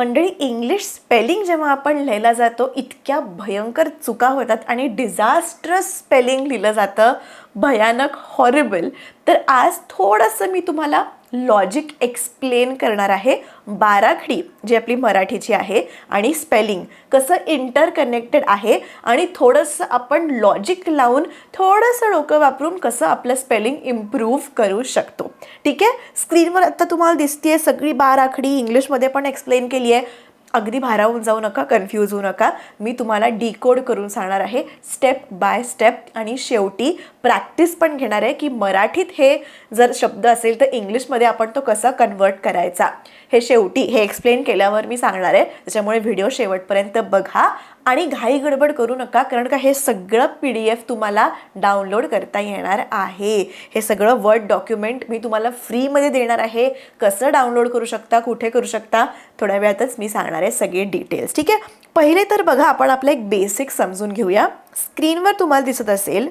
मंडळी English spelling जेव्हा आपण लिहायला जातो इतक्या भयंकर चुका होतात आणि डिझास्ट्रस स्पेलिंग लिहिलं जातं. भयानक हॉरेबल तर आज थोडंसं मी तुम्हाला लॉजिक एक्सप्लेन करणार आहे. बाराखडी जी आपली मराठीची आहे आणि स्पेलिंग कसं इंटरकनेक्टेड आहे आणि थोडंसं आपण लॉजिक लावून थोडंसं डोकं वापरून कसं आपलं स्पेलिंग इम्प्रूव्ह करू शकतो. ठीक आहे? स्क्रीनवर आत्ता तुम्हाला दिसते आहे सगळी बाराखडी इंग्लिशमध्ये पण एक्सप्लेन केली आहे अगदी भारावून जाऊ नका कन्फ्यूज होऊ नका. मी तुम्हाला डिकोड करून सांगणार आहे स्टेप बाय स्टेप आणि शेवटी प्रॅक्टिस पण घेणार आहे की मराठीत हे जर शब्द असेल तर इंग्लिशमध्ये आपण तो कसा कन्वर्ट करायचा? हे शेवटी हे एक्सप्लेन केल्यावर मी सांगणार आहे. त्याच्यामुळे व्हिडिओ शेवटपर्यंत बघा. आणि घाई गडबड करू नका कारण का हे सगळं पी डी एफ तुम्हाला डाउनलोड करता येणार आहे. हे सगळं वर्ड डॉक्युमेंट मी तुम्हाला फ्रीमध्ये देणार आहे. कसं डाउनलोड करू शकता कुठे करू शकता थोड्या वेळातच मी सांगणार आहे सगळे डिटेल्स ठीक आहे? पहिले तर बघा आपण आपलं एक बेसिक समजून घेऊया. स्क्रीनवर तुम्हाला दिसत असेल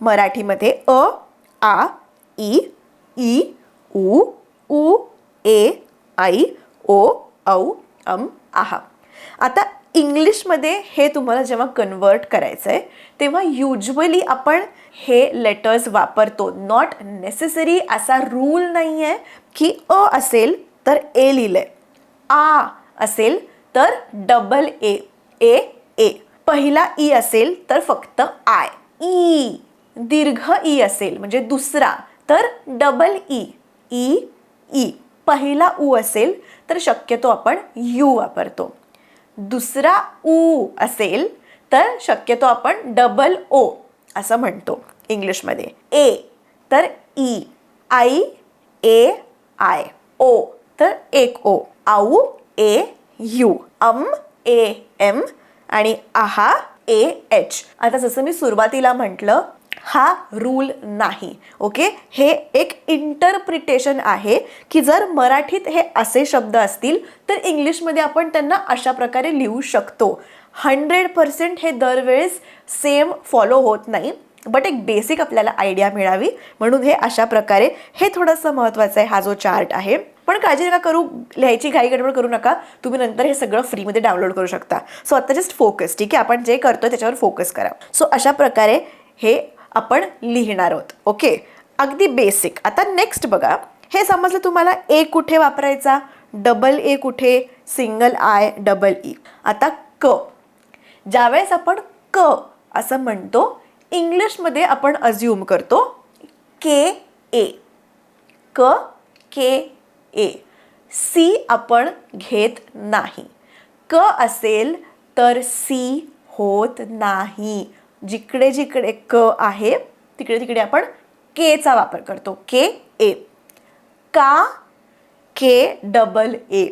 मराठीमध्ये अ आ ई ई उ उ ए आई ओ औ अम आहा. आता इंग्लिशमध्ये हे तुम्हाला जेव्हा कन्वर्ट करायचं आहे तेव्हा युजली आपण हे लेटर्स वापरतो. नॉट नेसेसरी असा रूल नाही आहे की अ असेल तर ए लिहिलंय. आ असेल तर डबल ए ए ए पहिला ई असेल तर फक्त आय ई e. दीर्घ ई असेल म्हणजे दुसरा तर डबल ई ई ई पहिला ऊ असेल तर शक्यतो आपण यू वापरतो. दुसरा ऊ असेल तर शक्यतो आपण डबल ओ असं म्हणतो इंग्लिशमध्ये. ए तर ई आई ए आय ओ तर एक ओ आऊ ए यू. अम ए एम आणि आहा ए एच आता जसं मी सुरुवातीला म्हटलं हा रूल नाही. ओके हे एक इंटरप्रिटेशन आहे की जर मराठीत हे असे शब्द असतील तर इंग्लिशमध्ये आपण त्यांना अशा प्रकारे लिहू शकतो. हंड्रेड पर्सेंट हे दरवेळेस सेम फॉलो होत नाही. बट एक बेसिक आपल्याला आयडिया मिळावी. म्हणून हे अशा प्रकारे हे थोडंसं महत्त्वाचं आहे हा जो चार्ट आहे. पण काळजी नका करू लिहायची घाई गडबड करू नका. तुम्ही नंतर हे सगळं फ्रीमध्ये डाउनलोड करू शकता. सो आता जस्ट फोकस ठीक आहे? आपण जे करतोय त्याच्यावर फोकस करा. सो अशा प्रकारे हे आपण लिहिणार आहोत. ओके अगदी बेसिक आता नेक्स्ट बघा. हे समजलं तुम्हाला ए कुठे वापरायचा? डबल ए कुठे? सिंगल आय डबल ई आता क. ज्यावेळेस आपण क असं म्हणतो इंग्लिशमध्ये आपण अज्युम करतो के ए क के ए सी आपण घेत नाही. क असेल तर सी होत नाही. जिकडे जिकडे क आहे तिकडे तिकडे आपण केचा वापर करतो. के ए का? के डबल ए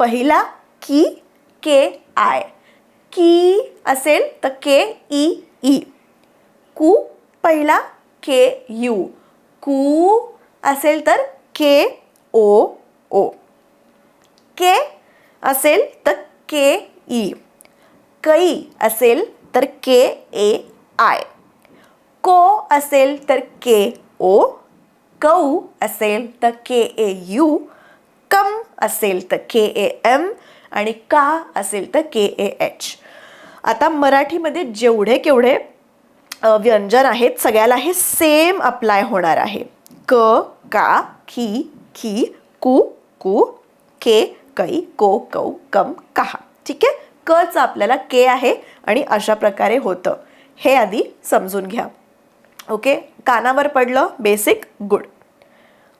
पहिला की के आय की असेल तर के ई ई कू पहिला के यू कू असेल तर के ओ ओ के असेल तर के ई कै असेल तर के ए आय को असेल तर के ओ कौ असेल तर के ए यू कम असेल तर के ए एम आणि का असेल तर के ए एच आता मराठीमध्ये जेवढे केवढे व्यंजन आहेत सगळ्याला हे सेम अप्लाय होणार आहे. क का खी खी कु कु के कै को कौ कम कहा. ठीक आहे? कचं आपल्याला के आहे आणि अशा प्रकारे होतं. हे आधी समजून घ्या. ओके? कानावर पडलं बेसिक गुड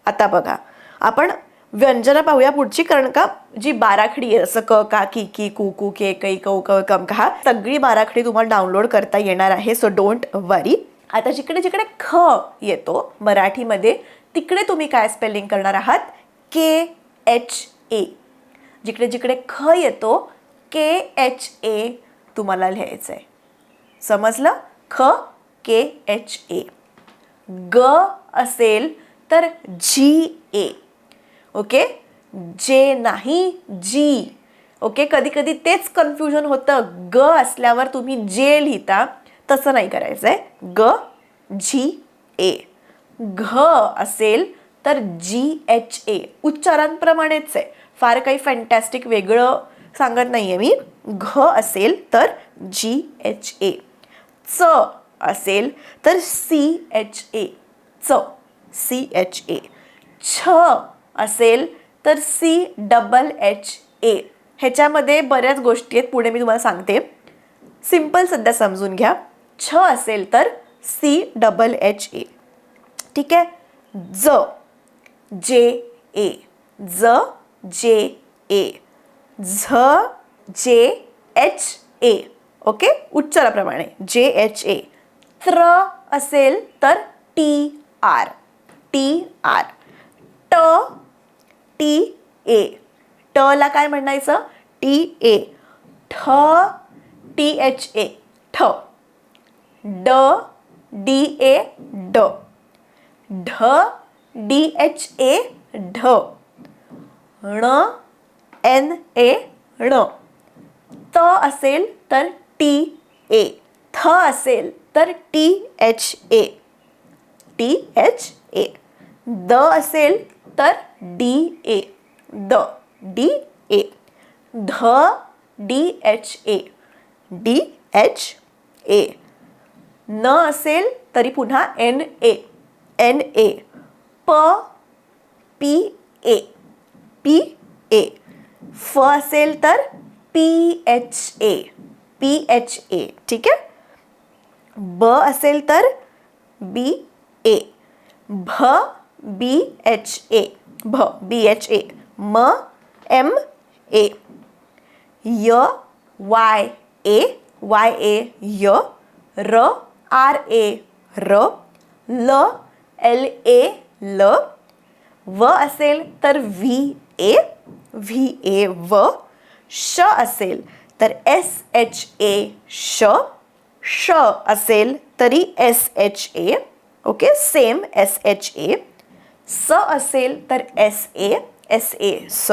आता बघा. आपण व्यंजनं पाहूया पुढची कारण का जी बाराखडी आहे जसं क का की की कू कू के कै कौ क कम कहा सगळी बाराखडी तुम्हाला डाउनलोड करता येणार आहे सो डोंट वरी आता जिकडे जिकडे ख येतो मराठीमध्ये तिकडे तुम्ही काय स्पेलिंग करणार आहात? के एच ए जिकडे जिकडे ख येतो के एच ए तुम्हाला लिहायचं आहे. समजलं? ख के एच ए. ग असेल तर जी ए. ओके? जे नाही जी. ओके? कधी कधी तेच कन्फ्युजन होतं. ग असल्यावर तुम्ही जे लिहिता तसं नाही करायचं आहे ग जी ए. घ असेल तर जी एच ए. उच्चारांप्रमाणेच आहे. फार काही फॅन्टॅस्टिक वेगळं सांगत नाही आहे मी. घ असेल तर जी एच ए च असेल तर सी एच ए च. सी एच ए छ असेल तर सी डबल एच ए ह्याच्यामध्ये बऱ्याच गोष्टी आहेत पुढे मी तुम्हाला सांगते. सिंपल सध्या समजून घ्या. छ असेल तर सी डबल एच ए ठीक आहे? ज. जे ए ज. जे ए झ जे एच ए. ओके? उच्चाराप्रमाणे. जे एच ए. त्र असेल तर टी आर. T R. ट टी ए. टला काय म्हणायचं? T A. ठ टी एच ए. ठ. ड डी ए. ड. ढ डी एच ए. ढ. ण एन ए ण त असेल तर टी ए थ असेल तर T H A T H A the असेल तर डी ए द. डी ए ध D H A D H A न असेल तरी पुन्हा एन ए एन ए प पी ए पी ए फ असेल तर P H A, P H A, ठीक आहे ब असेल तर बी ए, भ बी एच ए, भ बी एच ए, म एम ए, य वाय ए वाय ए, य र आर ए, र ल एल ए, ल, व असेल तर व्ही ए व्ही ए व श असेल तर एस एच ए श श असेल तरी S H A okay same S H A स असेल तर एस ए एस ए स.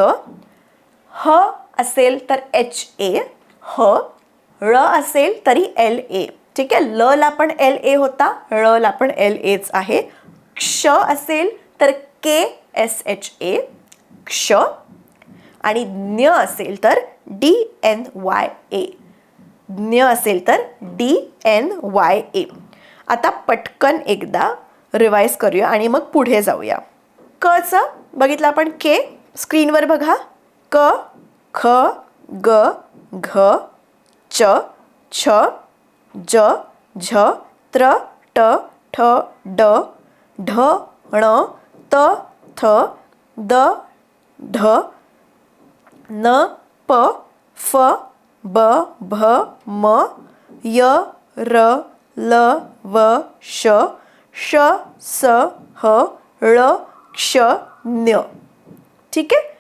ह असेल तर एच ए ह. ळ असेल तरी एल ए ठीक आहे ल ला पण एल ए होता ळ ला पण एल एच आहे. क्ष असेल तर के एस एच ए क्ष आणि ज्ञ असेल तर डी एन वाय ए ज्ञ असेल तर डी एन वाय ए आता पटकन एकदा रिवाईज करूया आणि मग पुढे जाऊया. कचं बघितलं आपण के स्क्रीनवर बघा. क ख ग घ च छ ज झ त्र ट ठ ड ढ ण त थ द ढ न प फ ब भ म य र ल व श श स ह ळ क्ष न ठीक आहे?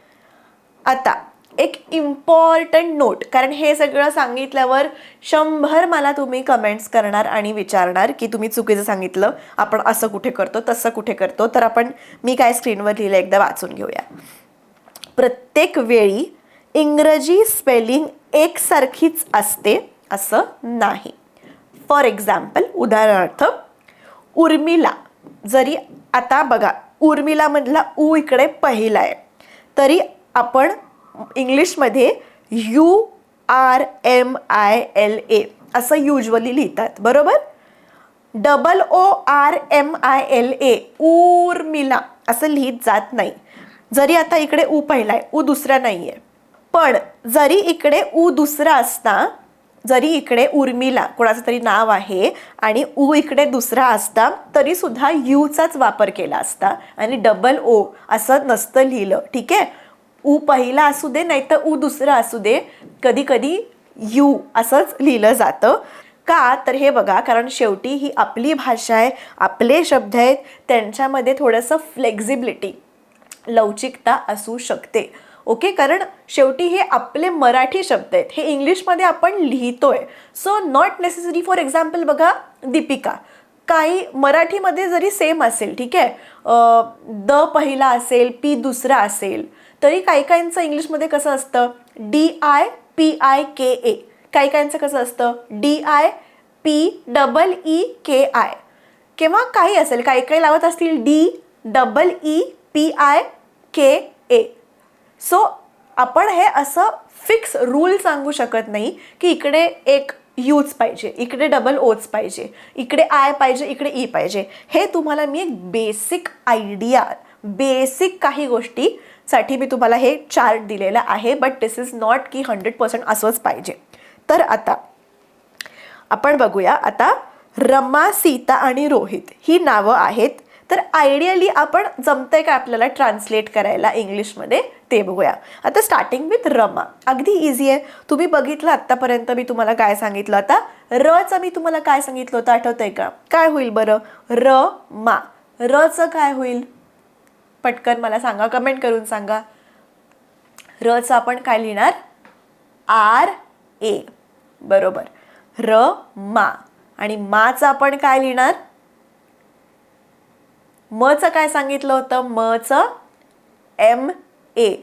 आता एक इम्पॉर्टंट नोट कारण हे सगळं सांगितल्यावर शंभर मला तुम्ही कमेंट्स करणार आणि विचारणार की तुम्ही चुकीचं सांगितलं आपण असं कुठे करतो तसं कुठे करतो तर आपण मी काय स्क्रीनवर लिहिलं एकदा वाचून घेऊया. प्रत्येक वेळी इंग्रजी स्पेलिंग एकसारखीच असते असं नाही. फॉर एक्झाम्पल उदाहरणार्थ उर्मिला. जरी आता बघा उर्मिलामधला ऊ इकडे पहिला आहे. तरी आपण इंग्लिशमध्ये U R M I L A असं युजली लिहितात. बरोबर? Double O R M I L A Urmila असं लिहित जात नाही. जरी आता इकडे ऊ पहिला आहे उ दुसरा नाही आहे पण जरी इकडे ऊ दुसरा असता जरी इकडे उर्मिला कोणाचं तरी नाव आहे आणि ऊ इकडे दुसरा असता तरी सुद्धा यूचाच वापर केला असता आणि डबल ओ असं नसतं लिहिलं ठीक आहे? ऊ पहिला असू दे नाही तर उ दुसरा असू दे कधी कधी यू असंच लिहिलं जातं. का? तर हे बघा कारण शेवटी ही आपली भाषा आहे आपले शब्द आहेत त्यांच्यामध्ये थोडंसं फ्लेक्झिबिलिटी लवचिकता असू शकते. ओके कारण शेवटी हे आपले मराठी शब्द आहेत. हे इंग्लिशमध्ये आपण लिहितोय. So not necessary for example बघा दीपिका. काही मराठीमध्ये जरी सेम असेल ठीक आहे? द पहिला असेल पी दुसरा असेल तरी काही काहींचं इंग्लिशमध्ये कसं असतं? D I P I K A. काही काहींचं कसं असतं? D I P double E K I. किंवा काही असेल काही काही लावत असतील D double E P I K A so आपण हे असं फिक्स रूल सांगू शकत नाही की इकडे एक यूच पाहिजे इकडे डबल ओच पाहिजे इकडे आय पाहिजे इकडे ई पाहिजे. हे तुम्हाला मी एक बेसिक आयडिया बेसिक काही गोष्टीसाठी मी तुम्हाला हे चार्ट दिलेलं आहे बट दिस इज नॉट की हंड्रेड पर्सेंट असंच पाहिजे. तर आता आपण बघूया आता रमा सीता आणि रोहित ही नावं आहेत. तर आयडियली आपण जमतंय का आपल्याला ट्रान्सलेट करायला इंग्लिशमध्ये? ते बघूया. आता स्टार्टिंग विथ रमा अगदी इझी आहे. तुम्ही बघितलं आत्तापर्यंत मी तुम्हाला काय सांगितलं आता रचं मी तुम्हाला काय सांगितलं होतं? आठवतंय का? काय होईल बरं? र मा. रचं काय होईल? पटकन मला सांगा. कमेंट करून सांगा. रचं आपण काय लिहिणार? R A. बरोबर. र मा. आणि माचं आपण काय लिहिणार? मचं काय सांगितलं होतं? मचं एम ए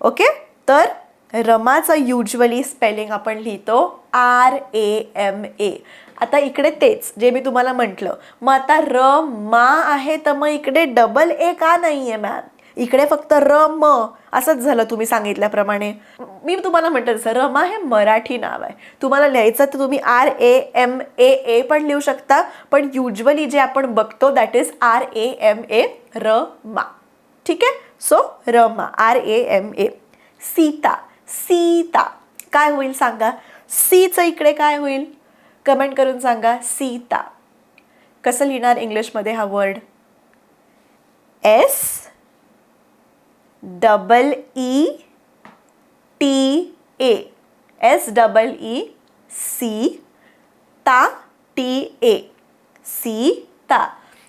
ओके तर रमाचं युजली स्पेलिंग आपण लिहितो आर ए एम ए आता इकडे तेच जे मी तुम्हाला म्हटलं. मग आता र मा आहे तर मग इकडे डबल ए का नाही आहे मॅम इकडे फक्त र म. असंच झालं तुम्ही सांगितल्याप्रमाणे. मी तुम्हाला म्हटलं सर रमा हे मराठी नाव आहे. तुम्हाला लिहायचं तर तुम्ही आर ए एम ए ए पण लिहू शकता पण युजली जे आपण बघतो that is R A M A र मा ठीक आहे? So Rama R A M A Sita Sita. काय होईल सांगा? सीचं इकडे काय होईल? कमेंट करून सांगा. सीता. कसं लिहिणार इंग्लिशमध्ये हा word S double E T A. S double E C ता टी ए. सी ता.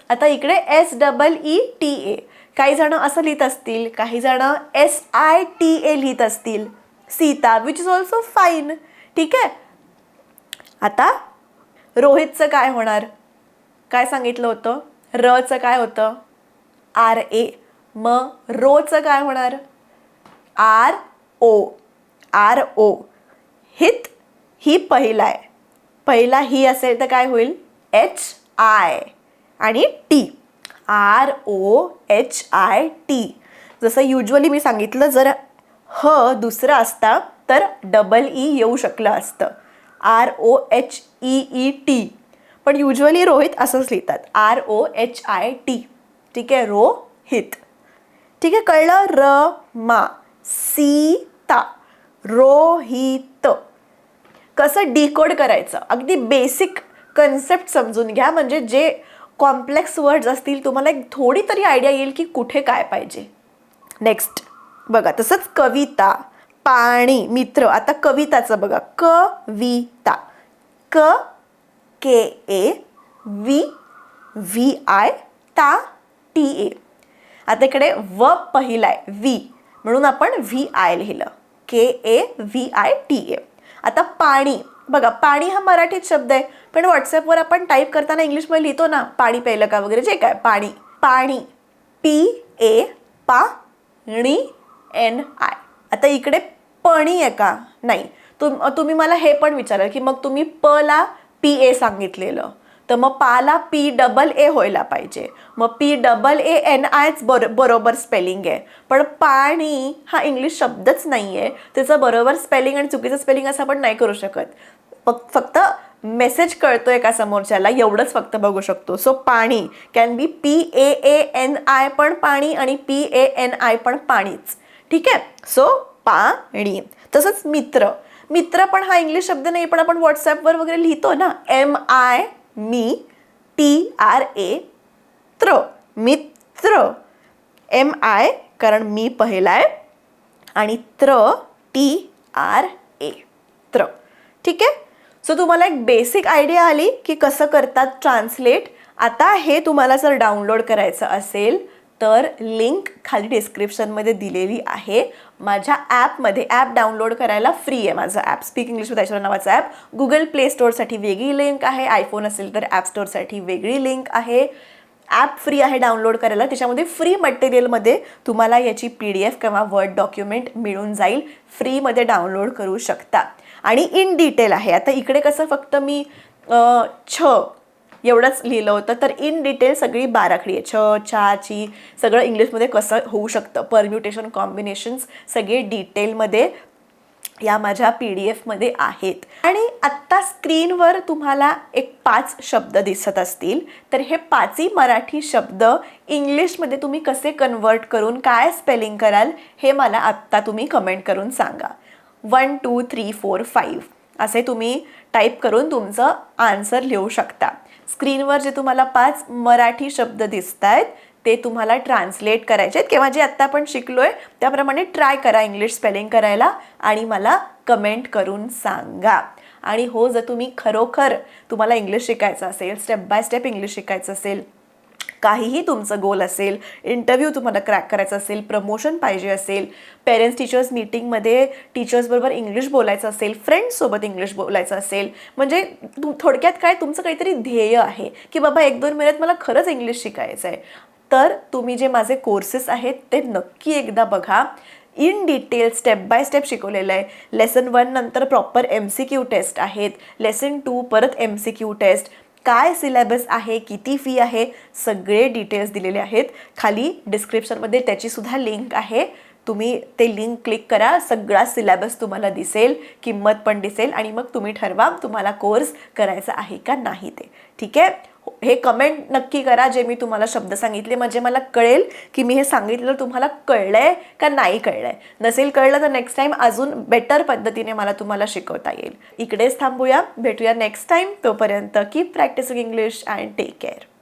आता इकडे S double E T A. काही जणं असं लिहित असतील काही जणं एस आय टी ए लिहित असतील. Sita which is also fine ठीक आहे? आता रोहितचं काय होणार? काय सांगितलं होतं? रचं काय होतं? R A. मग रोचं काय होणार? R O. R O. हित ही पहिला आहे. पहिला ही असेल तर काय होईल? H I. आणि T. R O H I T. जसं युजली मी सांगितलं जर ह दुसरं असता तर डबल ई e येऊ शकलं असतं. R O H E E T. पण युजली रोहित असंच लिहितात. R O H I T. ठीक आहे? रो हित. ठीक आहे कळलं? र मा सीता रोहित. कसं डिकोड करायचं? अगदी बेसिक कन्सेप्ट समजून घ्या. म्हणजे जे कॉम्प्लेक्स वर्ड्स असतील तुम्हाला एक थोडी तरी आयडिया येईल की कुठे काय पाहिजे. नेक्स्ट बघा तसंच कविता पाणी मित्र. आता कविताचं बघा. क विता क K A V V I ता टी ए. आता इकडे व पहिला आहे व्ही म्हणून आपण व्ही आय लिहिलं. K A V I T A आता पाणी. बघा पाणी हा मराठीत शब्द आहे. पण व्हॉट्सअपवर आपण टाईप करताना इंग्लिशमध्ये लिहितो ना पाणी प्यायलं का वगैरे जे काय पाणी. पाणी. पी ए पाणी एन आय आता इकडे पणी आहे का? नाही. तुम तुम्ही मला हे पण विचाराल की मग तुम्ही प ला पी ए सांगितलेलं. तर मग पाला पी डबल ए व्हायला पाहिजे. मग पी डबल ए एन आयच बर बरोबर स्पेलिंग आहे. पण पाणी हा इंग्लिश शब्दच नाही आहे त्याचं बरोबर स्पेलिंग आणि चुकीचं स्पेलिंग असं आपण नाही करू शकत. फक- फक्त मेसेज कळतोय का समोरच्याला एवढंच फक्त बघू शकतो. सो पाणी can be P A A N I पण पाणी आणि पी ए एन आय पण पाणीच. ठीक आहे? सो पाणी. तसंच मित्र. मित्र पण हा इंग्लिश शब्द नाही पण आपण व्हॉट्सॲपवर वगैरे लिहितो ना? एम आय मी टी आर ए त्र मित्र एम आय कारण मी पहिला आहे आणि त्र टी आर ए त्र. ठीक आहे? सो तुम्हाला एक बेसिक आयडिया आली की कसं करतात ट्रान्सलेट आता हे तुम्हाला जर डाउनलोड करायचं असेल तर लिंक खाली डिस्क्रिप्शनमध्ये दिलेली आहे. माझ्या ॲपमध्ये ॲप डाउनलोड करायला फ्री आहे माझं app. Speak English with Aishwarya नावाचं ॲप. गुगल प्ले स्टोअरसाठी वेगळी लिंक आहे. आयफोन असेल तर ॲप स्टोअरसाठी वेगळी लिंक आहे. ॲप फ्री आहे डाउनलोड करायला. त्याच्यामध्ये फ्री मटेरियलमध्ये तुम्हाला याची पी डी एफ किंवा वर्ड डॉक्युमेंट मिळून जाईल. फ्रीमध्ये डाउनलोड करू शकता. आणि इन डिटेल आहे. आता इकडे कसं फक्त मी छ एवढंच लिहिलं होतं. तर इन डिटेल सगळी बाराखडी आहे. छ छा ची सगळं इंग्लिशमध्ये कसं होऊ शकतं? परम्युटेशन कॉम्बिनेशन्स सगळे डिटेलमध्ये या माझ्या पी डी एफमध्ये आहेत. आणि आत्ता स्क्रीनवर तुम्हाला एक पाच शब्द दिसत असतील. तर हे पाचही मराठी शब्द इंग्लिशमध्ये तुम्ही कसे कन्वर्ट करून काय स्पेलिंग कराल हे मला आत्ता तुम्ही कमेंट करून सांगा. One two three four five असे तुम्ही टाईप करून तुमचं आन्सर लिहू शकता. स्क्रीनवर जे तुम्हाला पाच मराठी शब्द दिसत आहेत ते तुम्हाला ट्रान्सलेट करायचे आहेत. किंवा जे आत्ता आपण शिकलोय त्याप्रमाणे ट्राय करा इंग्लिश स्पेलिंग करायला आणि मला कमेंट करून सांगा. आणि हो जर तुम्ही खरोखर तुम्हाला इंग्लिश शिकायचं असेल स्टेप बाय स्टेप इंग्लिश शिकायचं असेल काहीही तुमचं गोल असेल इंटरव्ह्यू तुम्हाला क्रॅक करायचा असेल प्रमोशन पाहिजे असेल पेरेंट्स टीचर्स मीटिंगमध्ये टीचर्सबरोबर इंग्लिश बोलायचं असेल फ्रेंड्ससोबत इंग्लिश बोलायचं असेल म्हणजे तु थोडक्यात काय तुमचं काहीतरी ध्येय आहे की बाबा एक दोन महिन्यात मला खरंच इंग्लिश शिकायचं आहे. तर तुम्ही जे माझे कोर्सेस आहेत ते नक्की एकदा बघा. In detail step by step शिकवलेलं आहे. लेसन वन नंतर proper M C Q test आहेत. लेसन टू परत एम सी क्यू टेस्ट काय सिलेबस आहे किती फी आहे सगळे डिटेल्स दिलेले आहेत. खाली डिस्क्रिप्शनमध्ये त्याचीसुद्धा लिंक आहे. तुम्ही ते लिंक क्लिक करा सगळा सिलेबस तुम्हाला दिसेल किंमत पण दिसेल आणि मग तुम्ही ठरवा तुम्हाला कोर्स करायचा आहे का नाही ते. ठीक आहे? हे कमेंट नक्की करा जे मी तुम्हाला शब्द सांगितले. म्हणजे मला कळेल की मी हे सांगितलेलं तुम्हाला कळलंय का नाही कळलंय. नसेल कळलं तर नेक्स्ट टाइम अजून बेटर पद्धतीने मला तुम्हाला शिकवता येईल. इकडेच थांबूया. भेटूया नेक्स्ट टाइम तोपर्यंत keep practising English and take care